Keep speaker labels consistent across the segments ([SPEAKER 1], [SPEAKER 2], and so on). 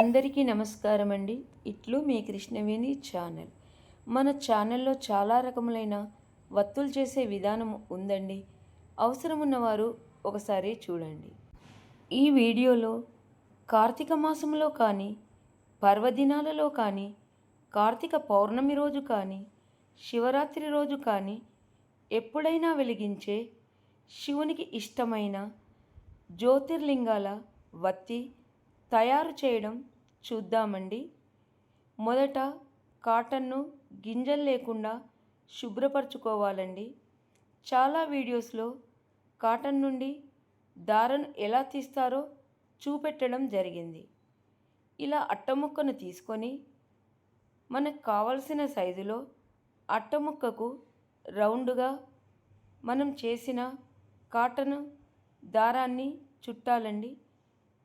[SPEAKER 1] అందరికీ నమస్కారం అండి ఇట్లు మీ కృష్ణవేణి ఛానల్. మన ఛానల్లో చాలా రకములైన వత్తులు చేసే విధానం ఉందండి. అవసరం ఉన్నవారు ఒకసారి చూడండి. ఈ వీడియోలో కార్తీక మాసంలో కానీ పర్వదినాలలో కానీ కార్తీక పౌర్ణమి రోజు కానీ శివరాత్రి రోజు కానీ ఎప్పుడైనా వెలిగించే శివునికి ఇష్టమైన జ్యోతిర్లింగాల వత్తి తయారు చేయడం చూద్దామండి. మొదట కాటన్ను గింజలు లేకుండా శుభ్రపరచుకోవాలండి. చాలా వీడియోస్లో కాటన్ నుండి దారను ఎలా తీస్తారో చూపెట్టడం జరిగింది. ఇలా అట్టముక్కను తీసుకొని మనకు కావలసిన సైజులో అట్టముక్కకు రౌండ్గా మనం చేసిన కాటన్ దారాన్ని చుట్టాలండి.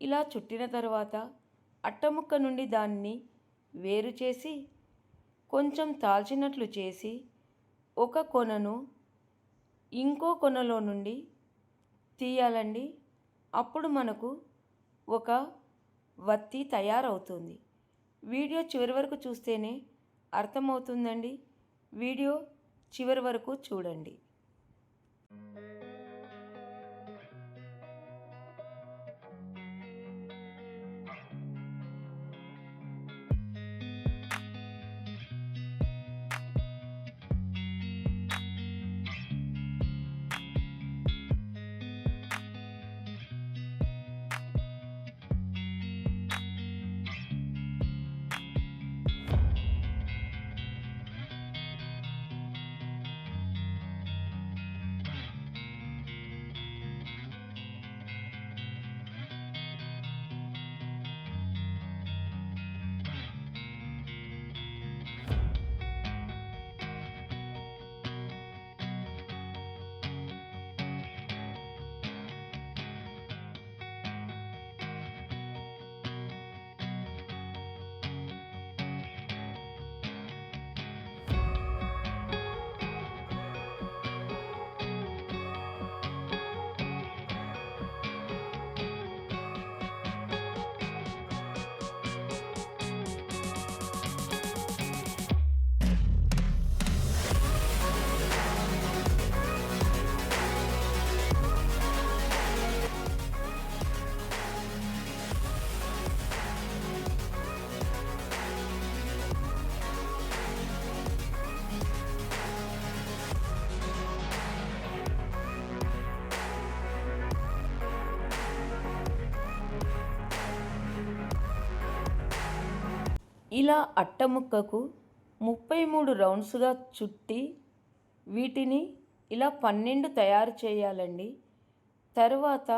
[SPEAKER 1] ఇలా చుట్టిన తర్వాత అట్టముక్క నుండి దాన్ని వేరు చేసి కొంచెం తాల్చినట్లు చేసి ఒక కొనను ఇంకో కొనలో నుండి తీయాలండి. అప్పుడు మనకు ఒక వత్తి తయారవుతుంది. వీడియో చివరి వరకు చూస్తేనే అర్థమవుతుందండి. వీడియో చివరి వరకు చూడండి. ఇలా అట్టముక్కకు ముప్పై మూడు రౌండ్స్గా చుట్టి వీటిని ఇలా పన్నెండు తయారు చేయాలండి. తరువాత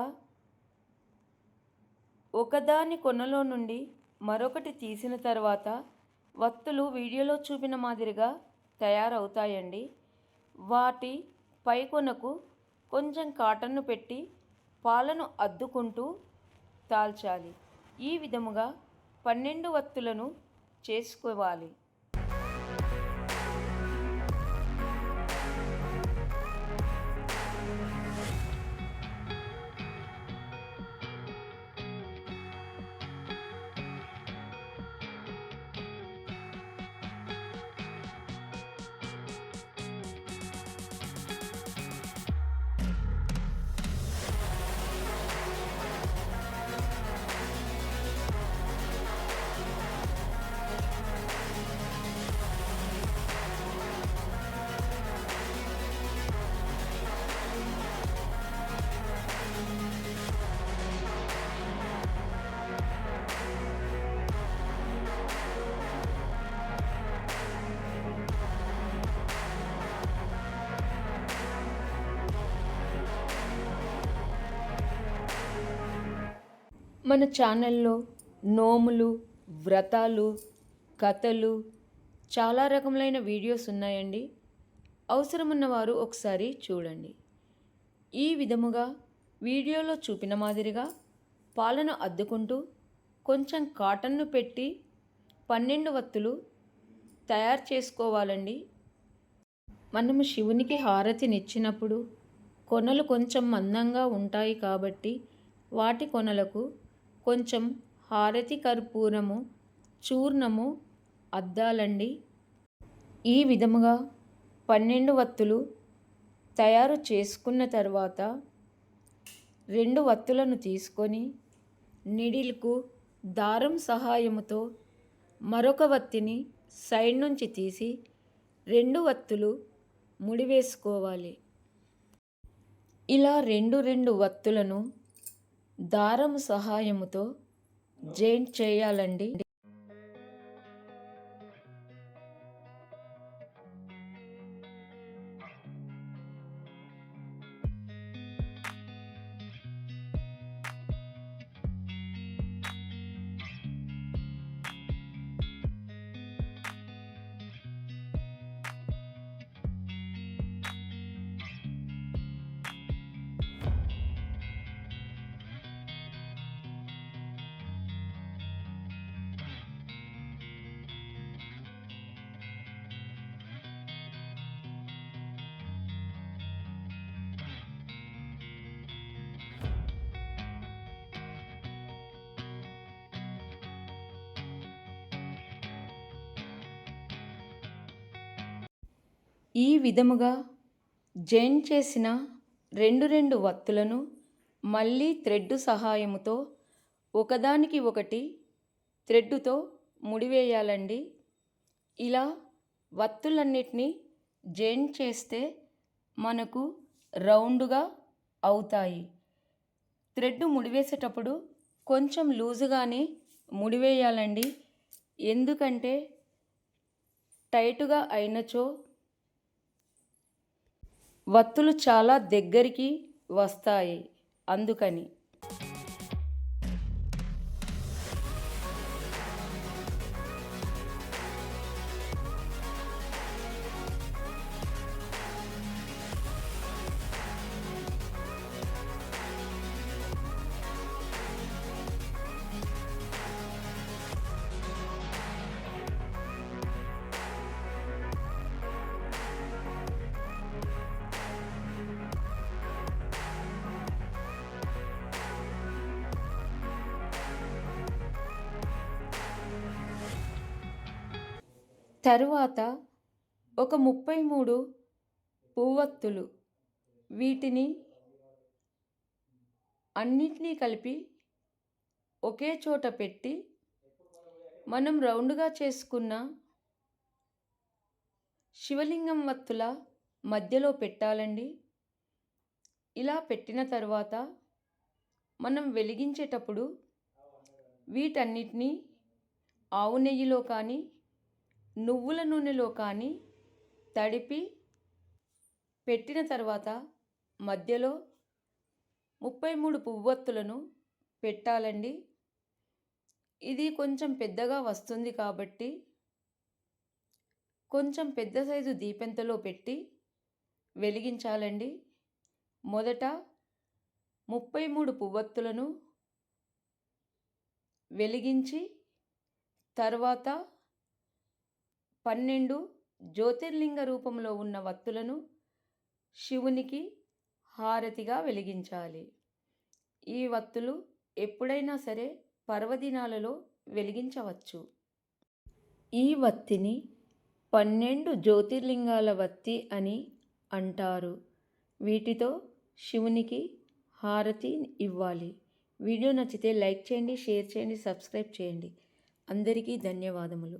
[SPEAKER 1] ఒకదాని కొనలో నుండి మరొకటి తీసిన తర్వాత వత్తులు వీడియోలో చూపిన మాదిరిగా తయారవుతాయండి. వాటి పై కొనకు కొంచెం కాటన్ను పెట్టి పాలను అద్దుకుంటూ తాల్చాలి. ఈ విధముగా పన్నెండు వత్తులను చేసుకోవాలి. మన ఛానల్లో నోములు వ్రతాలు కథలు చాలా రకములైన వీడియోస్ ఉన్నాయండి. అవసరమున్నవారు ఒకసారి చూడండి. ఈ విధముగా వీడియోలో చూపిన మాదిరిగా పాలను అద్దుకుంటూ కొంచెం కాటన్ను పెట్టి పన్నెండు వత్తులు తయారు చేసుకోవాలండి. మనము శివునికి హారతినిచ్చినప్పుడు కొనలు కొంచెం మందంగా ఉంటాయి కాబట్టి వాటి కొనలకు కొంచెం హారతి కర్పూరము చూర్ణము అద్దాలండి. ఈ విధముగా పన్నెండు వత్తులు తయారు చేసుకున్న తర్వాత రెండు వత్తులను తీసుకొని నిడిల్కు దారం సహాయముతో మరొక వత్తిని సైడ్ నుంచి తీసి రెండు వత్తులు ముడివేసుకోవాలి. ఇలా రెండు రెండు వత్తులను దారం సహాయముతో జెయింట్ చేయాలండి. ఈ విధముగా జైన్ చేసిన రెండు రెండు వత్తులను మళ్ళీ థ్రెడ్ సహాయముతో ఒకదానికి ఒకటి థ్రెడ్డుతో ముడివేయాలండి. ఇలా వత్తులన్నిటినీ జైన్ చేస్తే మనకు రౌండ్గా అవుతాయి. థ్రెడ్ ముడివేసేటప్పుడు కొంచెం లూజుగానే ముడివేయాలండి. ఎందుకంటే టైటుగా అయినచో వత్తులు చాలా దగ్గరికి వస్తాయి. అందుకని తరువాత ఒక ముప్పై మూడు పువ్వొత్తులు. వీటిని అన్నిటినీ కలిపి ఒకే చోట పెట్టి మనం రౌండ్గా చేసుకున్న శివలింగం వత్తుల మధ్యలో పెట్టాలండి. ఇలా పెట్టిన తర్వాత మనం వెలిగించేటప్పుడు వీటన్నిటినీ ఆవు నెయ్యిలో కానీ నువ్వుల నూనెలో కానీ తడిపి పెట్టిన తర్వాత మధ్యలో ముప్పై మూడు పువ్వొత్తులను పెట్టాలండి. ఇది కొంచెం పెద్దగా వస్తుంది కాబట్టి కొంచెం పెద్ద సైజు దీపెంతలో పెట్టి వెలిగించాలండి. మొదట ముప్పై మూడు పువ్వొత్తులను వెలిగించి తర్వాత పన్నెండు జ్యోతిర్లింగ రూపంలో ఉన్న వత్తులను శివునికి హారతిగా వెలిగించాలి. ఈ వత్తులు ఎప్పుడైనా సరే పర్వదినాలలో వెలిగించవచ్చు. ఈ వత్తిని పన్నెండు జ్యోతిర్లింగాల వత్తి అని అంటారు. వీటితో శివునికి హారతి ఇవ్వాలి. వీడియో నచ్చితే లైక్ చేయండి షేర్ చేయండి సబ్స్క్రైబ్ చేయండి. అందరికీ ధన్యవాదములు.